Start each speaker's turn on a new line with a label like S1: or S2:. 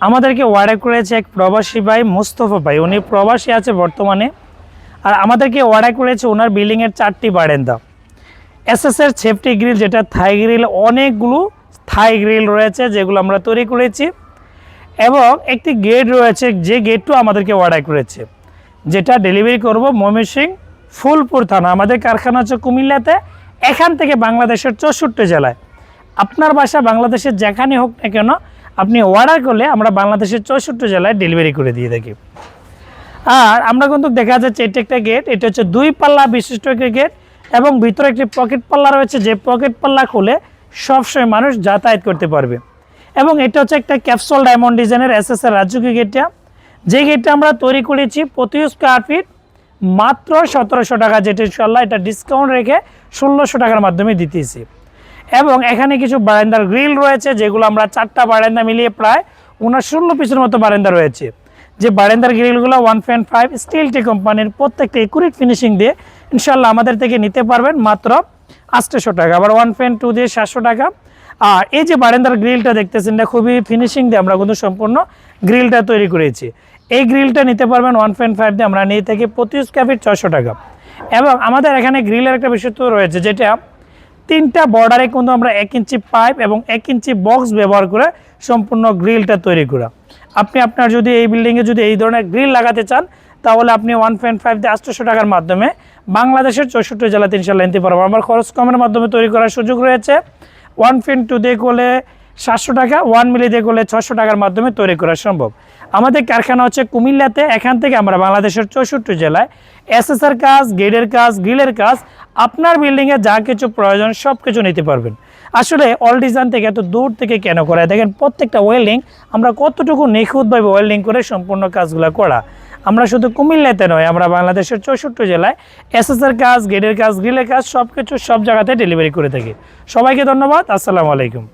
S1: আমাদেরকে অর্ডার করেছে এক প্রবাসী ভাই, মুস্তফা ভাই। উনি প্রবাসী আছে বর্তমানে। আর আমাদেরকে অর্ডার করেছে ওনার বিল্ডিংয়ের চারটি বারেন্দা। এসএসের সেফটি গ্রিল, যেটা থাই গ্রিল, অনেকগুলো থাই গ্রিল রয়েছে, যেগুলো আমরা তৈরি করেছি। এবং একটি গেট রয়েছে, যে গেটও আমাদেরকে অর্ডার করেছে, যেটা ডেলিভারি করব ময়মনসিং, ফুলপুর থানা। আমাদের কারখানা হচ্ছে কুমিল্লাতে, এখান থেকে বাংলাদেশের চৌষট্টি জেলায়। আপনার বাসা বাংলাদেশের যেখানে হোক না কেন আপনি অর্ডার করলে আমরা বাংলাদেশের চৌষট্টি জেলায় ডেলিভারি করে দিয়ে থাকি। আর আমরা কিন্তু দেখা যাচ্ছে এটা একটা গেট এটা হচ্ছে দুই পাল্লা বিশিষ্ট একটি গেট এবং ভিতরে একটি পকেট পাল্লা রয়েছে, যে পকেট পাল্লা খুলে সবসময় মানুষ যাতায়াত করতে পারবে। এবং এটা হচ্ছে একটা ক্যাপসুল ডায়মন্ড ডিজাইনের এস এস এর রাজকীয় গেটটা যে গেটটা আমরা তৈরি করেছি প্রতি স্কোয়ার ফিট মাত্র সতেরোশো টাকা যেটা ইনশাল্লাহ এটা ডিসকাউন্ট রেখে ষোলোশো টাকার মাধ্যমে দিতেছি। এবং এখানে কিছু বারান্দার গ্রিল রয়েছে, যেগুলো আমরা চারটা বারান্দা মিলিয়ে প্রায় উনার ষোলো পিসের মতো বারান্দা রয়েছে। যে বারান্দার গ্রিলগুলো ওয়ান পয়েন্ট ফাইভ স্টিল টি কোম্পানির প্রত্যেকটা একুরেট ফিনিশিং দিয়ে ইনশাল্লাহ আমাদের থেকে নিতে পারবেন মাত্র আটশোশো টাকা। আবার ওয়ান পয়েন্ট টু দিয়ে সাতশো টাকা। আর এই যে বারান্দার গ্রিলটা দেখতেছেন, এটা খুবই ফিনিশিং দিয়ে আমরা কিন্তু সম্পূর্ণ গ্রিলটা তৈরি করেছি। এই গ্রিলটা নিতে পারবেন ওয়ান পয়েন্ট ফাইভ দিয়ে আমরা নিয়ে থাকি প্রতি স্কোয়ার ফিট ছশো টাকা। এবং আমাদের এখানে গ্রিলের একটা বিশেষত্ব রয়েছে, যেটা তিনটা বর্ডারে কিন্তু আমরা এক ইঞ্চি পাইপ এবং এক ইঞ্চি বক্স ব্যবহার করে সম্পূর্ণ গ্রিলটা তৈরি করা। আপনি আপনার যদি এই বিল্ডিংয়ে যদি এই ধরনের গ্রিল লাগাতে চান, তাহলে আপনি ওয়ান পয়েন্ট ফাইভ দিয়ে আটশোশো টাকার মাধ্যমে বাংলাদেশের চৌষট্টি জেলাতে ইনশাল্লাহ নিতে পারব আমার খরচ কমের মাধ্যমে তৈরি করার সুযোগ রয়েছে। ওয়ান পয়েন্ট টু দিয়ে করলে সাতশো টাকা, ওয়ান মিলি দিয়ে করলে ছশো টাকার মাধ্যমে তৈরি করা সম্ভব। আমাদের কারখানা হচ্ছে কুমিল্লাতে, এখান থেকে আমরা বাংলাদেশের চৌষট্টি জেলায়। এসএসআর কাজ গেটের কাজ, গ্রিলের কাজ, আপনার বিল্ডিংয়ে যা কিছু প্রয়োজন সব কিছু নিতে পারবেন। আসলে অল ডিজাইন থেকে এত দূর থেকে কেন করা? দেখেন, প্রত্যেকটা ওয়েল্ডিং আমরা কতটুকু নিখুঁতভাবে ওয়েল্ডিং করে সম্পূর্ণ কাজগুলো করা। আমরা শুধু কুমিল্লাতে নয়, আমরা বাংলাদেশের চৌষট্টি জেলায় এসএসআর কাজ গেটের কাজ, গ্রিলের কাজ সব কিছু সব জায়গাতে ডেলিভারি করে থাকি। সবাইকে ধন্যবাদ, আসসালামু আলাইকুম।